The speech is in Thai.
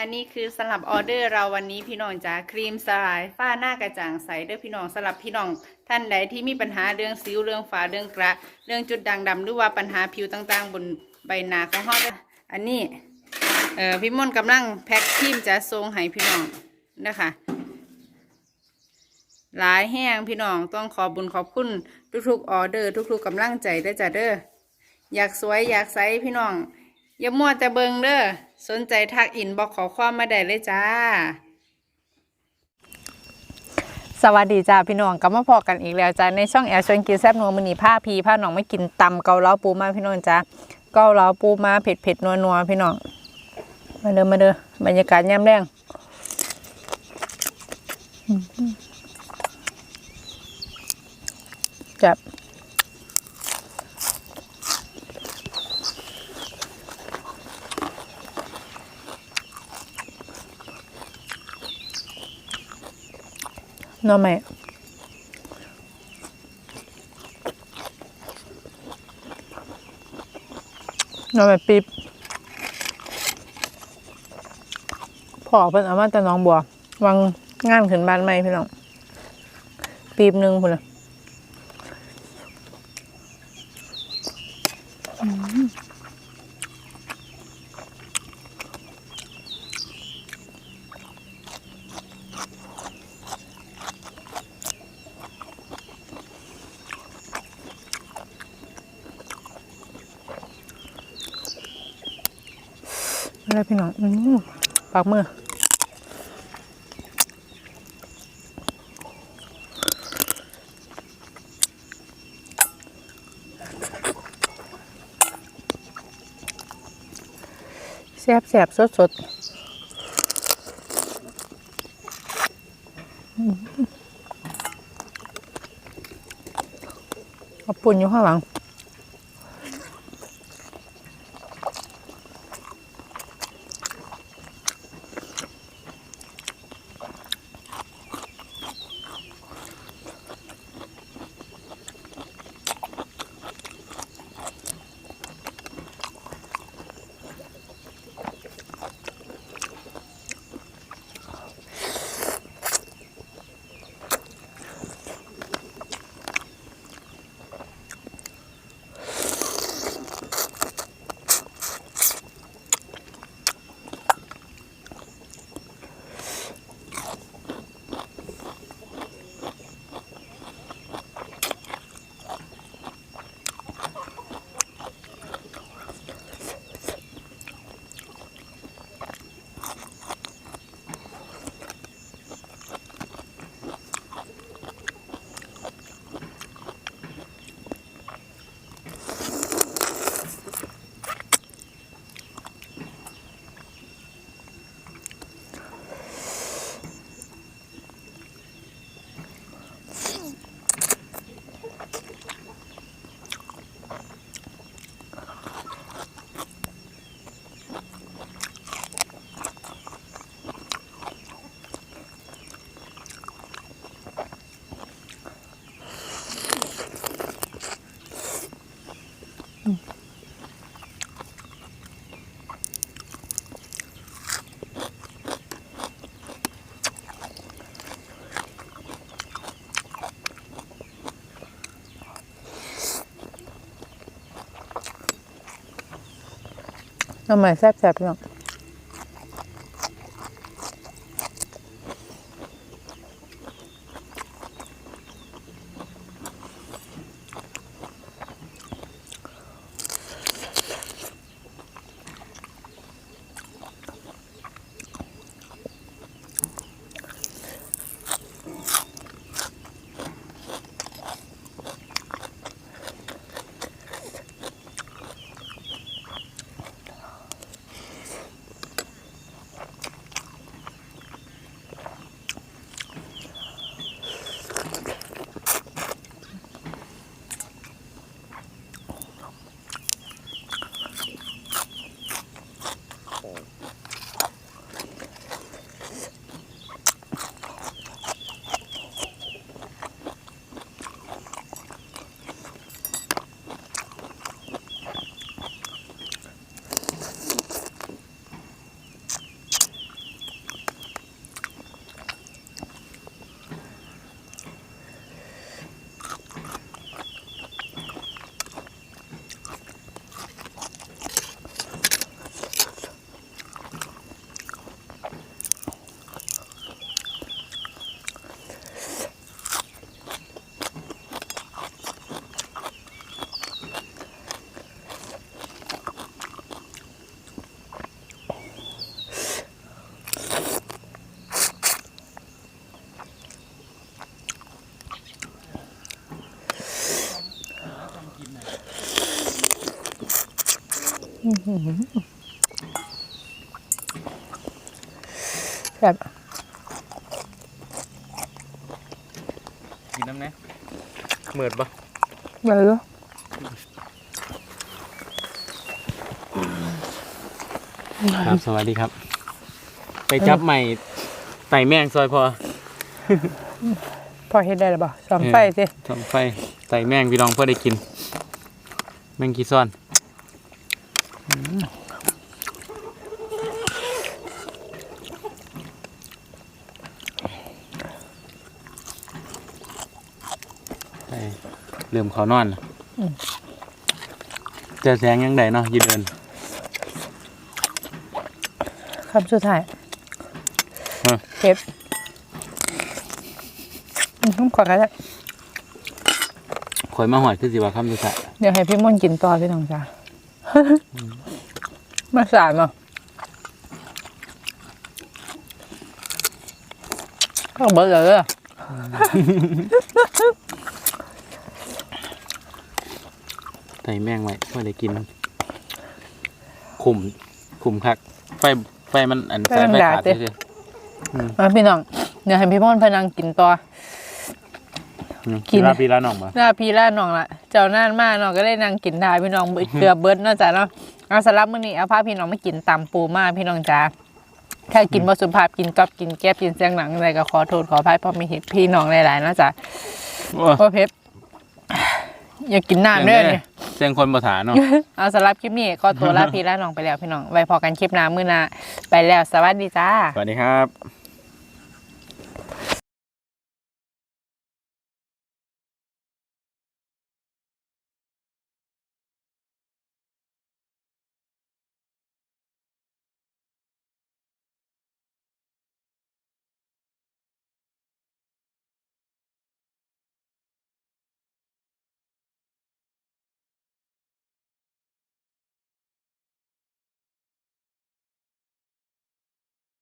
อันนี้คือสำหรับออเดอร์เราวันนี้พี่น้องจ๋าครีมสลายฝ้าหน้ากระจ่างใสเด้อพี่น้องสำหรับพี่น้องท่านใดที่มีปัญหาเรื่องสิวเรื่องฝ้าเรื่องกระ เรื่องจุดด่างดำหรือว่าปัญหาผิวต่างๆ บนใบหน้าของเฮาเด้ออันนี้เอ่อพี่มนกำลังแพ็คครีมจะทรงให้พี่น้องนะคะหลายแห้งพี่น้องต้องขอบุญขอบคุณทุกๆออเดอร์ ทุกๆกำลังใจได้จ้ะเด้ออยากสวยอยากใสพี่น้อง อย่ามัวแต่เบิงเด้อสนใจทักอินบอกขอความมาได้เลยจ้า สวัสดีจ้าพี่น้องกลับมาพอกันอีกแล้วจ้าในช่องแอลชวนกินแซ่บนัวมือนีผ้าพีผ้าหนองไม่กินตำเกาเหลาปูมาพี่น้องจ้าเกาเหลาปูมาเผ็ดเผ็ดนัวนัวพี่น้องมาเด้อมาเด้อบรรยากาศย่ำแรงจับ หนัวไหมหนัวไหมปีบพอเพิ่นเอามาแต่น้องบัววางงานขึ้นบ้านใหม่พี่น้องปีบหนึ่งพุ่นละ อะไรพี่น้องอืมปากมือแซ่บแซ่บสดสดอืมเอาปุ่นอยู่ข้างหลัง น้ำใหม่แซ่บแซ่บพี่น้อง แบบกินน้ำนะเหมือดปะอะไรรู้ครับสวัสดีครับ ไปจับใหม่ไต่แมงซอยพอ พอเฮ็ดได้หรือเปล่าสอมไฟสิทำไฟไต่แมงพี่น้องเพื่อได้กิน แมงกีซ่อนไป เริ่มเขานอนแล้วเจอแสงยังไดเนาะอยืเดินคำสุดท้ายฮะเก็บอืมผมขอกันแล้วข่อยมาหอดคือสิว่าคำสุดท้ายเดี๋ยวให้พี่มนต์กินต่อพี่น้องจ้า มาสารเนาะก็เบิร์ดเลยเด้อไต่แมงไว้เพื่อได้กิน ขุมขุมคัก ไฟไฟมันอันสายไฟขาดเฉยมาพี่น้องเดี๋ยวให้พี่มนต์พนังกินต่อๆกินลาปีละน้องมาหน้าพี่ล่าน้องละเจ้าน่านมากน้องก็ได้นั่งกินได้พี่น้องเบิดเกลือเบิร์ดเนาะจ้ะเนาะ เอาสำหรับมื้อนี้เอาพาพี่น้องมากินตำปูมาพี่น้องจ้าถ้ากินบ่สุภาพกินกับกินแก้บกินเสียงหนังอะไรก็ขอโทษขออภัยเพราะมีเหตุพี่น้องหลายๆเนาะจ้ะโอ้โอ้เพชรอย่ากินน้ำเด้อเนี่ยเสียงคนภาษาเนาะเอาสำหรับคลิปนี้ขอตัวลาพี่ลาน้องไปแล้วพี่น้องไว้พอกันคลิปหน้ามื้อหน้าไปแล้วสวัสดีจ้าสวัสดีครับ